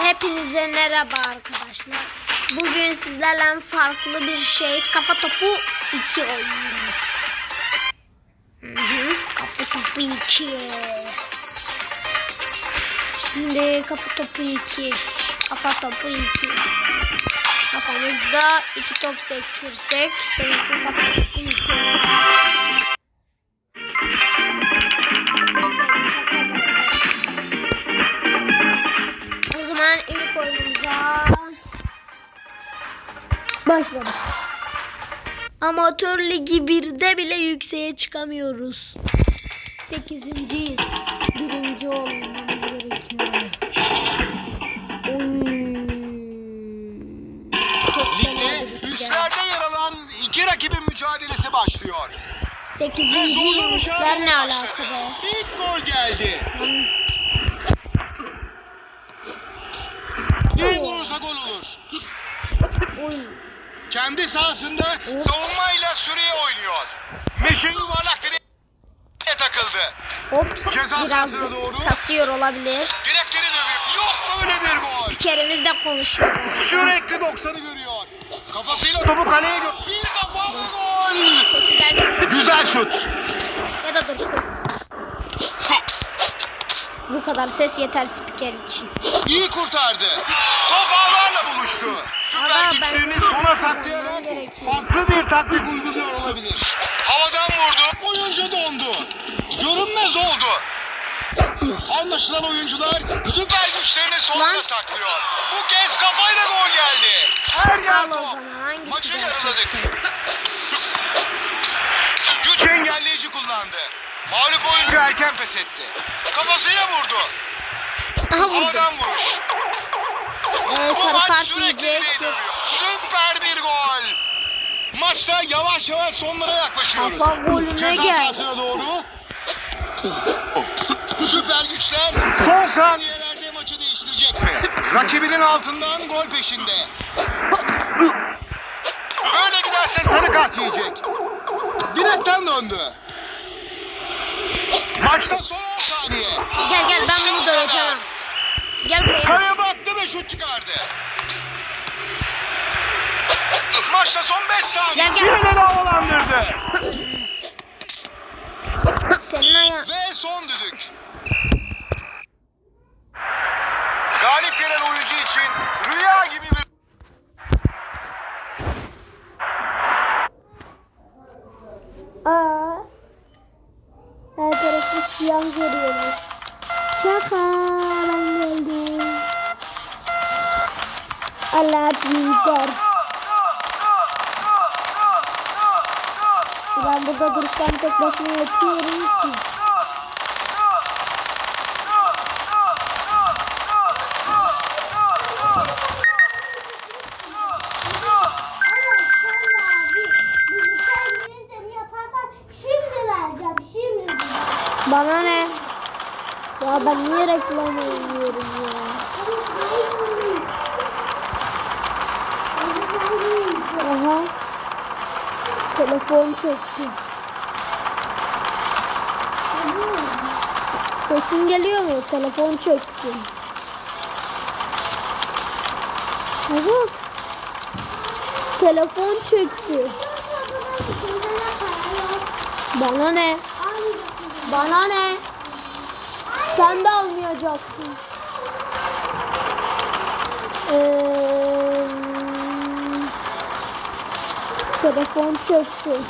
Hepinize merhaba arkadaşlar. Bugün sizlerle farklı bir şey kafa topu 2 oynuyoruz. Hı kafa topu 2. Şimdi kafa topu 2. Kafa topu 2. Kafamızda iki top sektirsek kafa topu 2. başladık. Amatör Ligi 1'de bile yükseğe çıkamıyoruz. 8.yiz. Birinci olmamız gerekiyor. Ligde üstlerde yer alan iki rakibin mücadelesi başlıyor. 8. Zorlu üstler ne alaka başladı. be? İlk gol geldi. Lan, Bir vurursa gol olur. Oy. Kendi sahasında savunmayla süreyi oynuyor. Meşin yuvarlak direğe takıldı. Hop. Ceza Biraz sahasına doğru. kasıyor olabilir. Direkleri dövüyor. Yok böyle bir gol. Spikerimiz de konuşuyor. Sürekli 90'ı görüyor. Kafasıyla topu kaleye gö... Bir kafa ve gol. Güzel şut. Ya da dur kız. Bu kadar ses yeter spiker için. İyi kurtardı. Top ağlarla buluştu. Süper ben- güçlerini sona saklayarak farklı bir taktik uyguluyor olabilir. Havadan vurdu. Oyuncu dondu. Görünmez oldu. Anlaşılan oyuncular süper güçlerini sonuna Lan. saklıyor. Bu kez kafayla gol geldi. Her yer top. Maçı yarıladık. Güç engelleyici kullandı. Mağlup oyuncu erken pes etti. Kafasıyla vurdu. Aha vurdu. Havadan vuruş. Ee, sarı kart yiyecek. Süper bir gol. Maçta yavaş yavaş sonlara yaklaşıyoruz. Kafa golüne Ceza gel. sahasına doğru. Süper güçler son saniyelerde maçı değiştirecek mi? Rakibinin altından gol peşinde. Böyle giderse sarı kart yiyecek. Direkten döndü. Saniye. Gel gel ben bunu döveceğim. Gel buraya. Kaleye baktı ve şut çıkardı. Maçta son 5 saniye. Gel, gel. Birileri havalandırdı. Senin ayağın. Ve son düdük. Galip gelen oyuncu için rüya gibi bir... Aa. Her siyah görüyoruz. Şaka ben geldim. Allah büyüker. Ben burada dursam tek başıma yatıyorum ki. Bana ne? Ya ben niye reklam oynuyorum ya? Aha. Telefon çöktü. Sesin geliyor mu? Telefon çöktü. Baba. Telefon çöktü. Bana ne? Bana ne? Sen de almayacaksın. Ee, telefon çöktü.